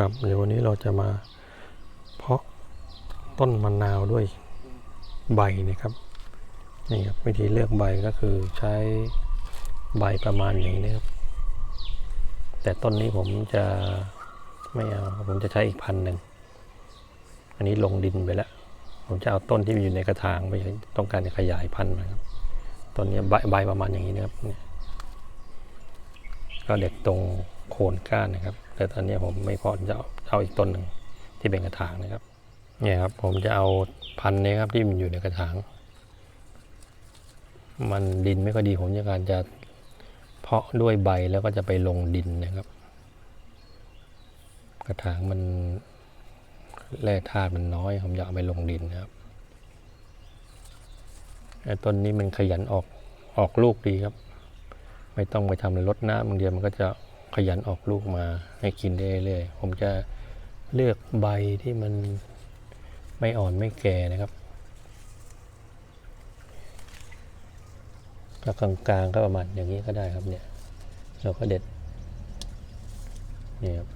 ครับเดี๋ยววันนี้เราจะมาเพาะต้นมะนาวด้วยใบนะครับนี่ครับวิธีเลือกใบก็คือใช้ใบประมาณอย่างนี้ครับแต่ต้นนี้ผมจะไม่เอาผมจะใช้อีกพันหนึ่งอันนี้ลงดินไปแล้ว ผมจะเอาต้นที่อยู่ในกระถางไปต้องการจะขยายพันธุ์นะครับต้นนี้ใบใบประมาณอย่างนี้นะครับก็เด็ดตรงโคนก้านนะครับ แต่ตอนนี้ผมไม่พอจะเอาเอาอีกต้นหนึ่งที่เป็นกระถางนะครับเนี่ยครับผมจะเอาพันธุ์นี้ครับที่มันอยู่ในกระถาง มันดินไม่ค่อยดีผมจะการจะเพาะด้วยใบแล้วก็จะไปลงดินนะครับ กระถางมันแร่ธาตุมันน้อยผมอยากไปลงดินนะครับไอ้ต้นนี้มันขยันออกออกลูกดีครับ ไม่ต้องไปทำอะไรรดน้ำบางเดียวมันก็จะ ขยันออกลูกมาให้กินได้เรื่อยๆผมจะเลือกใบที่มันไม่อ่อนไม่แก่นะครับก็กลางๆก็ประมาณอย่างนี้ก็ได้ครับเนี่ย เราก็เด็ดเนี่ยครับ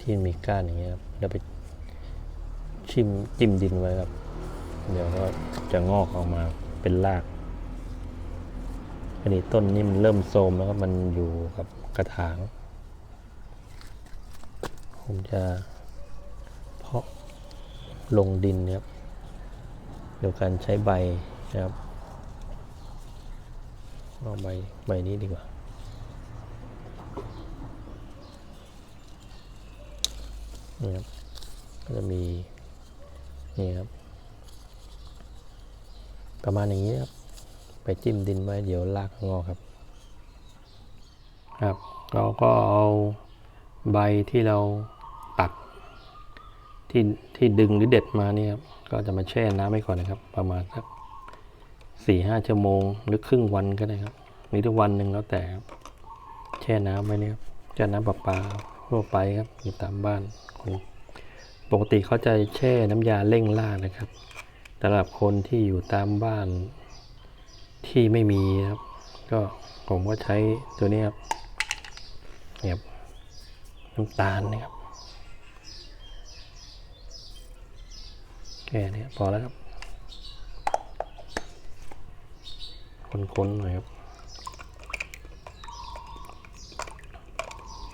ที่มีก้านอย่างเงี้ยครับแล้วไปชิมจิ้มดินไว้ครับ เดี๋ยวก็จะงอกออกมาเป็นรากอันนี้ต้นนี้มันเริ่มโทมแล้วครับมันอยู่กับ กระถาง ผมจะเพาะลงดินเนะครับโดยวการใช้ใบนะครับเอาใบใบนี้ดีกว่า นี่ครับ ก็จะมี นี่ครับ ประมาณอย่างนี้ครับ ไปจิ้มดินไว้เดี๋ยวรากงอครับ ครับ เราก็เอาใบที่เราตัดที่ที่ดึงหรือเด็ดมานี่ครับก็จะมาแช่น้ำไว้ก่อนนะครับ ประมาณสักสี่ห้าชั่วโมงหรือครึ่งวันก็ได้ครับหรือทุกวันหนึ่งแล้วแต่แช่น้ำไว้เนี่ยครับแช่น้ำประปาทั่วไปครับอยู่ตามบ้านคนปกติเขาจะแช่น้ำยาเร่งรานะครับสำหรับคนที่อยู่ตามบ้านที่ไม่มีครับ ก็ผมก็ใช้ตัวนี้ครับ เนี่ยน้ำตาลนะครับแค่นี้พอแล้วครับ คนๆหน่อยครับ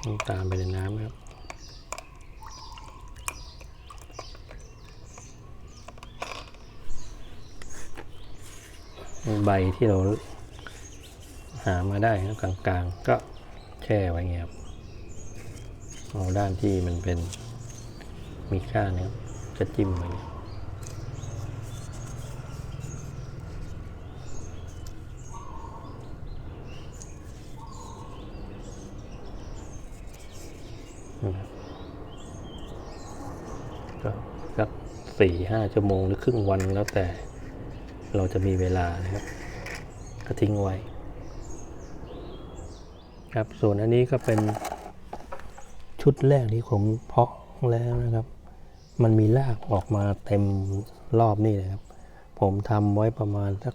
น้ำตาลไปในน้ำครับใบที่เราหามาได้ครับกลางๆ ก็ แช่ไว้เงี้ยครับเอาด้านที่มันเป็นมีค่าเนี่ยครับจะจิ้มไว้ก็สักสี่ห้าชั่วโมงหรือครึ่งวันแล้วแต่เราจะมีเวลานะครับ ก็ทิ้งไว้ ครับ ส่วนอันนี้ก็เป็นชุดแรกที่ผมเพาะแล้วนะครับ มันมีรากออกมาเต็มรอบนี่เลยครับ ผมทำไว้ประมาณสัก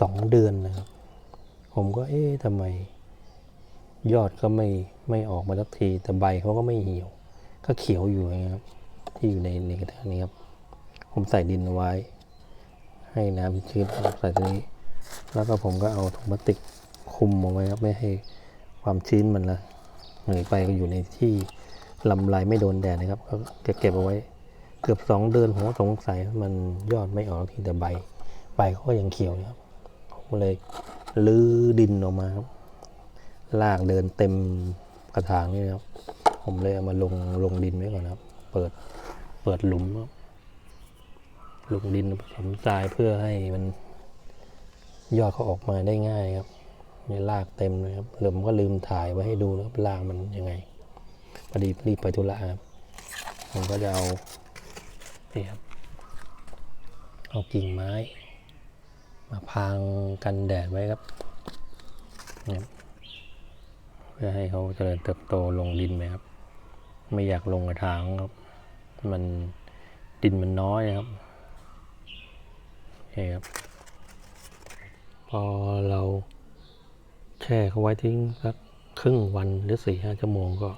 สองเดือนนะครับ ผมก็เอ๊ะทำไม ยอดก็ไม่ไม่ออกมาสักทีแต่ใบเขาก็ไม่เหี่ยว ก็เขียวอยู่นะครับ ที่อยู่ในในกระถางนี้ครับ ผมใส่ดินไว้ ให้น้ำชื้นใส่ตัวนี้ แล้วก็ผมก็เอาถุงพลาสติกคุมเอาไว้ครับไม่ให้ ความชื้นมันละเหนื่อยไปก็อยู่ในที่ลำลายไม่โดนแดดนะครับ ก็จะเก็บเอาไว้ เกือบสองเดือนผมสงสัยมันยอดไม่ออกทีแต่ใบ ใบเขาก็ยังเขียวอยู่ครับผมเลยลื้อดินออกมาครับลากเดินเต็มกระถางนี่นะครับ ผมเลยเอามาลงลงดินไว้ก่อนครับ เปิดเปิดหลุมครับลงดินผสมทรายเพื่อให้มันยอดเขาออกมาได้ง่ายครับ มีรากเต็มเลยครับเหลือผมก็ลืมถ่ายไว้ให้ดูนะครับรากมันยังไงพอดีรีบไปธุระครับผมก็จะเอานี่ครับเอากิ่งไม้ มาพางกันแดดไว้ครับเนี่ยครับเพื่อให้เขาเจริญเติบโตลงดินไหมครับ ไม่อยากลงกระถางครับ มันดินมันน้อยครับโอเคครับ พอเรา แช่เขาไว้ทิ้งสักครึ่งวันหรือสี่ห้าชั่วโมงก็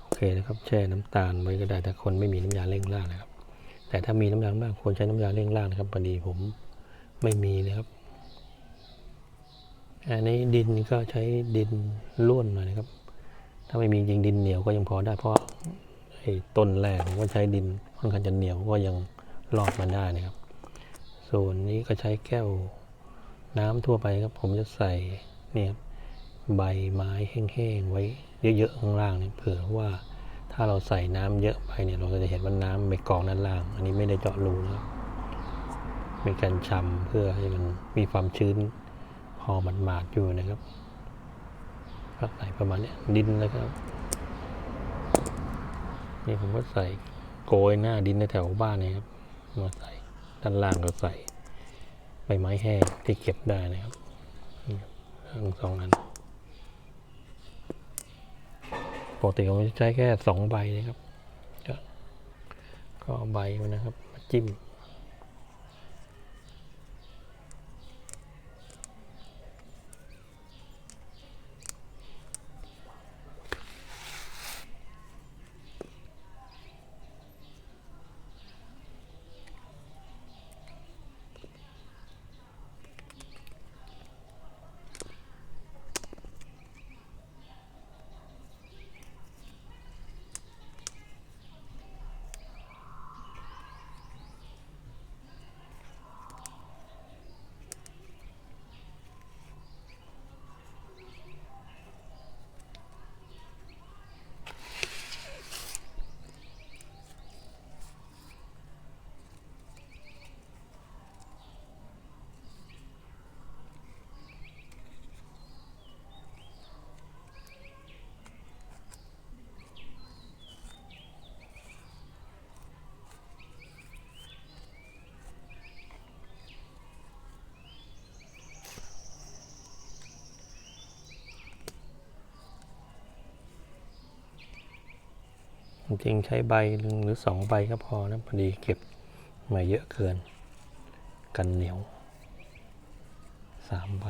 โอเคนะครับ แช่น้ำตาลไว้ก็ได้ถ้าคนไม่มีน้ำยาเร่งรากนะครับ แต่ถ้ามีน้ำยาเร่งรากควรใช้น้ำยาเร่งรากนะครับพอดีผมไม่มีนะครับอันนี้ดินก็ใช้ดินร่วนหน่อยนะครับ ถ้าไม่มีจริงดินเหนียวก็ยังพอได้ เพราะไอ้ต้นแรกผมก็ใช้ดินค่อนข้างจะเหนียวก็ยังรอดมาได้นะครับ ส่วนนี้ก็ใช้แก้วน้ำทั่วไปครับ ผมจะใส่ เนี่ยใบไม้แห้งๆไว้เยอะๆข้างล่างเนี่ยเผื่อว่าถ้าเราใส่น้ำเยอะไปเนี่ยเราจะเห็นว่าน้ำไปกองด้านล่าง อันนี้ไม่ได้เจาะรูนะมีการชำเพื่อให้มันมีความชื้นพอมันหมาดๆอยู่นะครับก็ใส่ประมาณนี้ดินแล้วก็นี่ผมก็ใส่โกยหน้าดินในแถวบ้านนี่ครับมาใส่ด้านล่างก็ใส่ใบไม้แห้งที่เก็บได้นะครับ ทั้งสองอันปกติผมใช้แค่สองใบนะครับ ก็ใบมันนะครับมาจิ้ม จริงใช้ใบหนึ่งหรือสองใบก็พอนะพอดีเก็บมาเยอะเกิน กันเหนียวสามใบ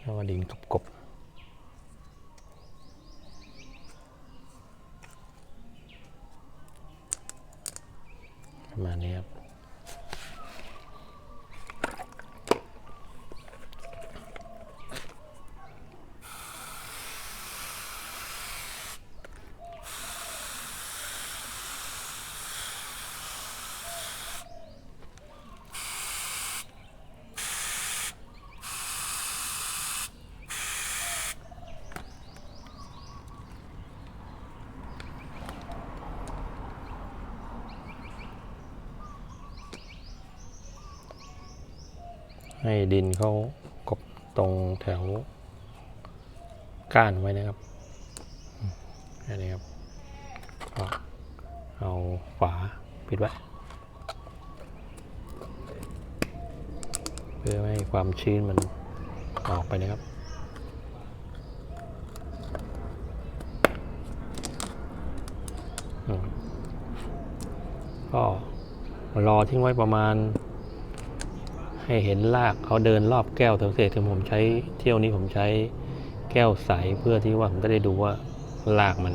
แล้วก็ดินกบๆประมาณนี้ครับ ให้ดินเขากบตรงแถวก้านไว้นะครับอืมแค่นี้ครับก็เอาฝาปิดไว้เพื่อให้ความชื้นมันออกไปนะครับก็รอทิ้งไว้ประมาณ ให้เห็นรากเขาเดินรอบแก้วเสร็จผมใช้เที่ยวนี้ผมใช้แก้วใสเพื่อที่ว่าผมจะได้ดูว่ารากมัน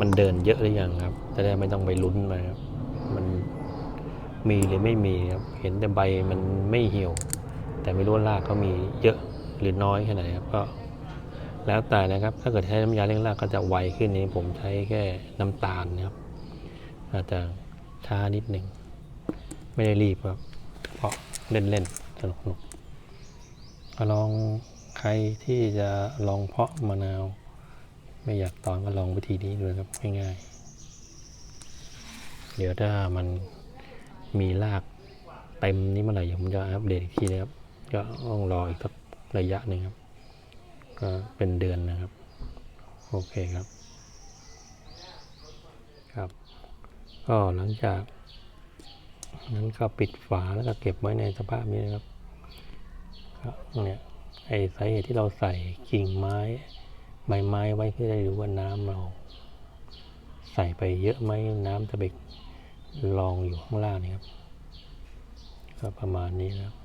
มันเดินเยอะหรือยังครับ จะได้ไม่ต้องไปลุ้นมาครับ มันมีหรือไม่มีครับ เห็นแต่ใบมันไม่เหี่ยว แต่ไม่รู้ว่ารากเขามีเยอะหรือน้อยแค่ไหนครับ ก็แล้วแต่นะครับ ถ้าเกิดใช้น้ำยาเร่งรากก็จะไวขึ้นนี้ ผมใช้แค่น้ำตาลนะครับ อาจจะช้านิดหนึ่ง ไม่ได้รีบครับ เล่นเล่นๆสนุกสนุกลองใครที่จะลองเพาะมะนาว ไม่อยากตอนก็ลองวิธีนี้ดูครับง่ายๆ เดี๋ยวถ้ามันมีรากเต็มนี้เมื่อไหร่ผมจะอัปเดตอีกทีนะครับ ก็ต้องรออีกสักระยะหนึ่งครับ ก็เป็นเดือนนะครับ โอเคครับ ครับ ก็หลังจาก นั้นก็ปิดฝาแล้วก็เก็บไว้ในสภาพนี้นะครับก็เนี่ยไอ้สาเหตุที่เราใส่กิ่งไม้ใบไม้ไว้เพื่อได้รู้ว่าน้ำเราใส่ไปเยอะไหมน้ำจะไปรองอยู่ข้างล่างนี่ครับก็ประมาณนี้นะครับ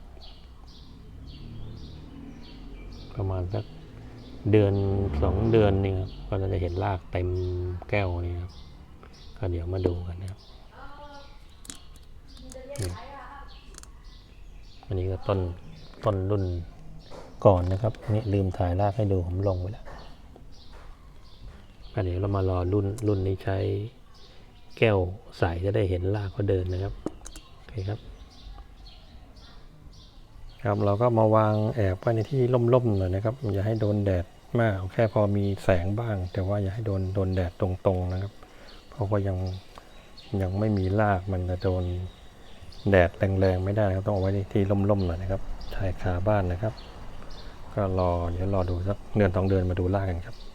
ประมาณสักเดือนสองเดือนนี่ครับก็จะเห็นรากเต็มแก้วนี่ครับก็เดี๋ยวมาดูกันนะครับ อันนี้ก็ต้นต้นรุ่นก่อนนะครับนี่ลืมถ่ายรากให้ดูผมลงไว้แล้วก็เดี๋ยวเรามารอรุ่นรุ่นนี้ใช้แก้วใสจะได้เห็นรากเขาเดินนะครับโอเคครับ ครับเราก็มาวางแอบไว้ในที่ร่มๆหน่อยนะครับ อย่าให้โดนแดดมากเอาแค่พอมีแสงบ้าง แต่ว่าอย่าให้โดนโดนแดดตรงๆนะครับ เพราะว่ายังยังไม่มีรากมันจะโดน แดดแรงๆไม่ได้นะครับต้องเอาไว้ที่ร่มๆหน่อยนะครับชายคาบ้านนะครับ ก็รอเดี๋ยวรอดูสักเดือนสองเดือนมาดูล่ากันครับ